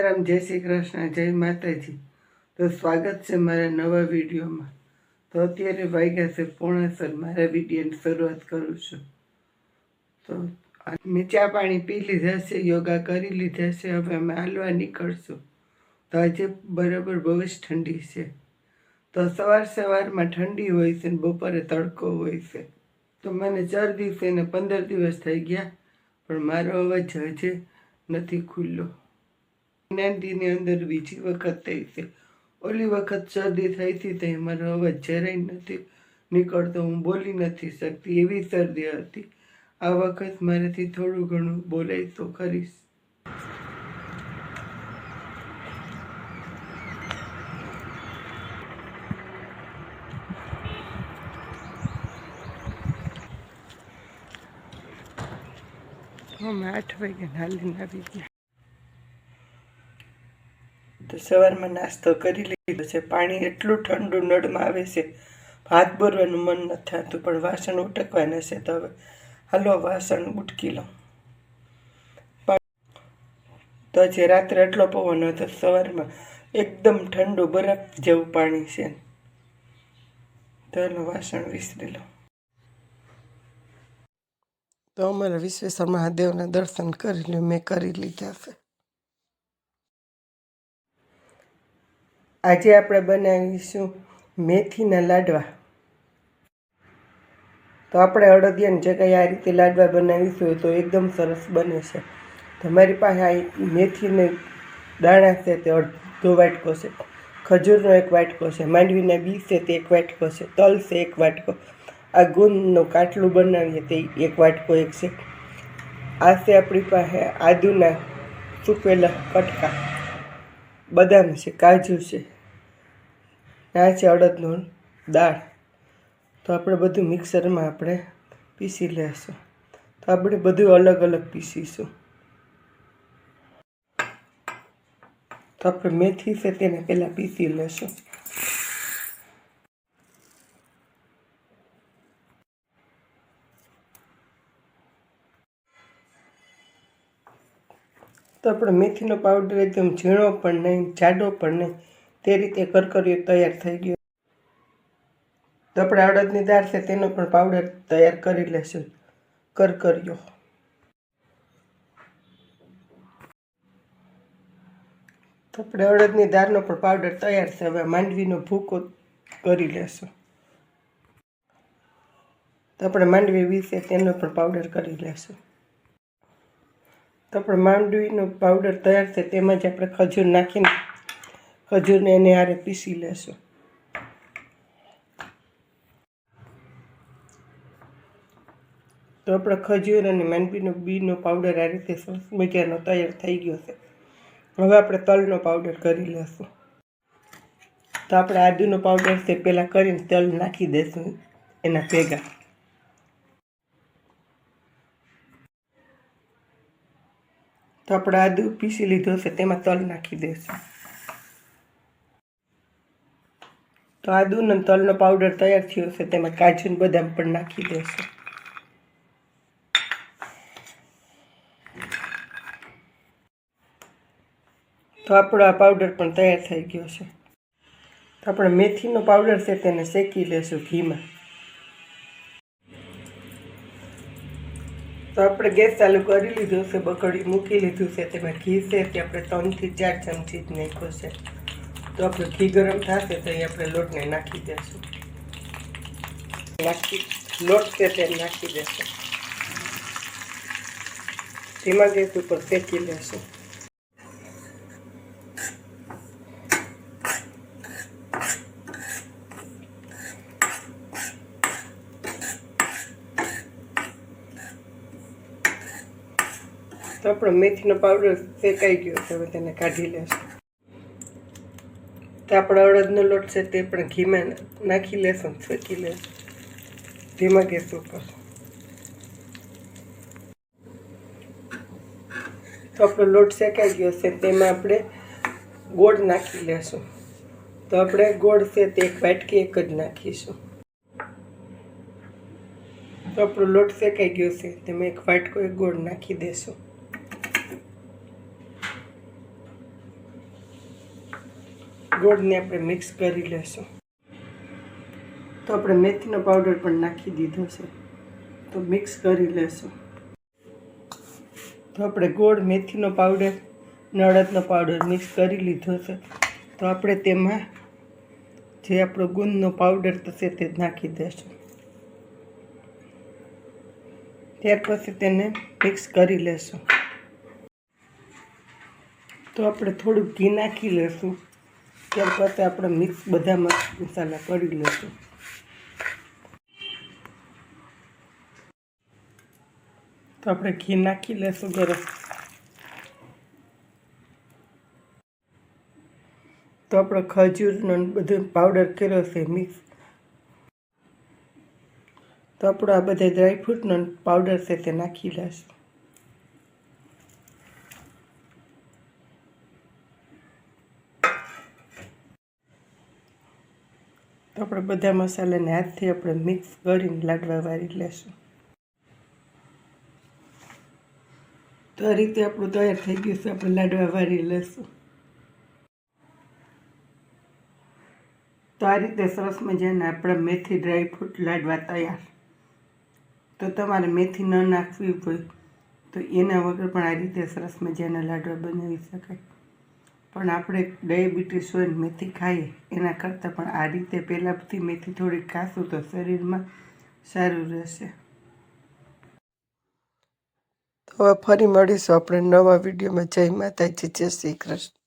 રામ, જય શ્રી કૃષ્ણ, જય માતાજી. તો સ્વાગત છે મારા નવા વિડીયોમાં. તો અત્યારે વાગ્યા છે પોણાસર મારા વિડીયોની શરૂઆત કરું છું. તો મેં ચા પાણી પી લીધા છે, યોગા કરી લીધા છે, હવે અમે હાલવા નીકળશું. તો આજે બરાબર બહુ જ ઠંડી છે. તો સવાર સવારમાં ઠંડી હોય છે ને બપોરે તડકો હોય છે. તો મને ચાર દિવસે ને પંદર દિવસ થઈ ગયા, પણ મારો અવાજ હજે નથી ખુલ્લો જ્ઞાનદીની અંદર બીજી વખત થઈ છે. ઓલી વખત શરદી થઈ હતી તે મારો અવાજ જરાય નથી નીકળતો, હું બોલી નથી શકતી, એવી શરદી હતી. આ વખત મારાથી થોડું ઘણું બોલાય તો કરીશ અમે આઠ વાગે નાલીને આવી ગયા. તો સવારમાં નાસ્તો કરી લીધો છે. પાણી એટલું ઠંડુ નળમાં આવે છે. હાથ બોરવાનું મન નથી થતું, પણ વાસણ ઉટકવાના છે તો હવે હાલો વાસણ ઉટકી લઉં. તો આજે રાત્રે એટલો પવન હતો, સવારમાં એકદમ ઠંડુ બરફ જેવું પાણી છે. તો વાસણ વિસરી લઉં. તો અમારા વિશ્વેશ્વર મહાદેવના દર્શન કરી લ્યો, મેં કરી લીધા છે. આજે આપણે બનાવીશું મેથીના લાડવા. તો આપણે અડદિયાની જગ્યાએ આ રીતે લાડવા બનાવીશું તો એકદમ સરસ બને છે. તમારી પાસે આ મેથીને દાણા છે તે અડધો વાટકો છે. ખજૂરનો એક વાટકો છે, માંડવીના બી છે તે એક વાટકો છે, તલ છે એક વાટકો. આ ગુંદનું કાટલું બનાવીએ તે એક વાટકો એક છે. આ છે આપણી પાસે આદુના સૂકવેલા કટકા. બદામ છે, કાજુ છે. આ છે અડદનો દાળ. તો આપણે બધું મિક્સરમાં આપણે પીસી લેશું. તો આપણે બધું અલગ અલગ પીસીશું. તો આપણે મેથી છે તેને પહેલાં પીસી લેશું. તો આપણે મેથીનો પાવડર એકદમ ઝીણો પણ નહીં, જાડો પણ નહીં. તે રીતે કરકરીઓ તૈયાર થઈ ગયો. તો આપણે અડદની દાળ છે તેનો પણ પાવડર તૈયાર કરી લેશું. કરકરિયો. તો આપણે અડદની દાળનો પણ પાવડર તૈયાર છે. હવે માંડવીનો ભૂકો કરી લેશું. તો આપણે માંડવી વિશે તેનો પણ પાવડર કરી લેશું. તો આપણે માંડવીનો પાવડર તૈયાર છે તેમાં જ આપણે ખજૂર નાખીને ખજૂરને એને હારે પીસી લેશું. તો આપણે ખજૂર અને મેનપીનો બીનો પાવડર આ રીતે સરસ મજાનો તૈયાર થઈ ગયો છે. હવે આપણે તલનો પાવડર કરી લેશું. તો આપણે આદુનો પાવડર છે પહેલાં કરીને તલ નાખી દઈશું એના ભેગા. તો આપણે આદુ પીસી લીધો છે, તેમાં તલ નાખી દઈશું તો આદુ અને તલનો પાવડર તૈયાર થયો છે, તેમાં કાજુ બદામ પણ નાખી દેશે. તો આપણો આ પાવડર પણ તૈયાર થઈ ગયો છે. તો આપણે મેથીનો પાવડર છે, તેને શેકી લેશું ઘીમાં. તો આપણે ગેસ ચાલુ કરી લીધો છે બકડી મૂકી લીધું છે, તેમાં ઘી છે, તે આપણે ત્રણથી ચાર ચમચી જ નાખ્યો છે. તો આપણે ઘી ગરમ થશે તો એ આપણે લોટને નાખી દઈશું નાખી, લોટ છે તે નાખી દઈશું ધીમા ગેસ ઉપર શેકી લેશું. તો આપણો મેથીનો પાવડર શેકાઈ ગયો છે, હવે તેને કાઢી લેશું. તો આપણો અડદનો લોટ છે તે પણ ઘીમાં નાખી લેશું શેકી લેશું. ધીમા ગેસ ઉપર. તો આપણો લોટ શેકાઈ ગયો છે, તેમાં આપણે ગોળ નાખી લેશું. તો આપણે ગોળ છે તે એક વાટકી એક જ નાખીશું. તો આપણો લોટ શેકાઈ ગયો છે, તેમાં એક વાટકો એક ગોળ નાખી દેશું. ગોળને આપણે મિક્સ કરી લેશું. તો આપણે મેથીનો પાવડર પણ નાખી દીધો છે. તો મિક્સ કરી લેશું. તો આપણે ગોળ મેથીનો પાવડર નળદનો પાવડર મિક્સ કરી લીધો છે. તો આપણે તેમાં જે આપણો ગુંદનો પાવડર થશે તે નાખી દેશું. ત્યાર પછી તેને મિક્સ કરી લેશું. તો આપણે થોડું ઘી નાખી લેશું. ત્યાર પછી આપણે મિક્સ બધા મસાલા કરી લઈશું તો આપણે ઘી નાખી લેશું ગરમ. તો આપણે ખજૂરનો બધો પાવડર કર્યો છે મિક્સ. તો આપણો આ બધા ડ્રાયફ્રૂટનો પાવડર છે તે નાખી લેશું. તો આપણે બધા મસાલાને હાથથી આપણે મિક્સ કરીને લાડવા વાળી લેશું. તો આ રીતે આપણું તૈયાર થઈ ગયું છે, આપણે લાડવા વાળી લેશું. તો આ રીતે સરસ મજાના આપણા મેથી ડ્રાયફ્રૂટ લાડવા તૈયાર. તો તમારે મેથી ન નાખવી હોય તો એના વગર પણ આ રીતે સરસ મજાના લાડવા બનાવી શકાય. પણ આપણે ડાયાબિટીસ હોય મેથી ખાઈએ, એના કરતાં પણ આ રીતે પહેલાંથી મેથી થોડીક ખાશું તો શરીરમાં સારું રહેશે. તો ફરી મળીશું આપણે નવા વિડીયોમાં. જય માતાજી, જય શ્રી કૃષ્ણ.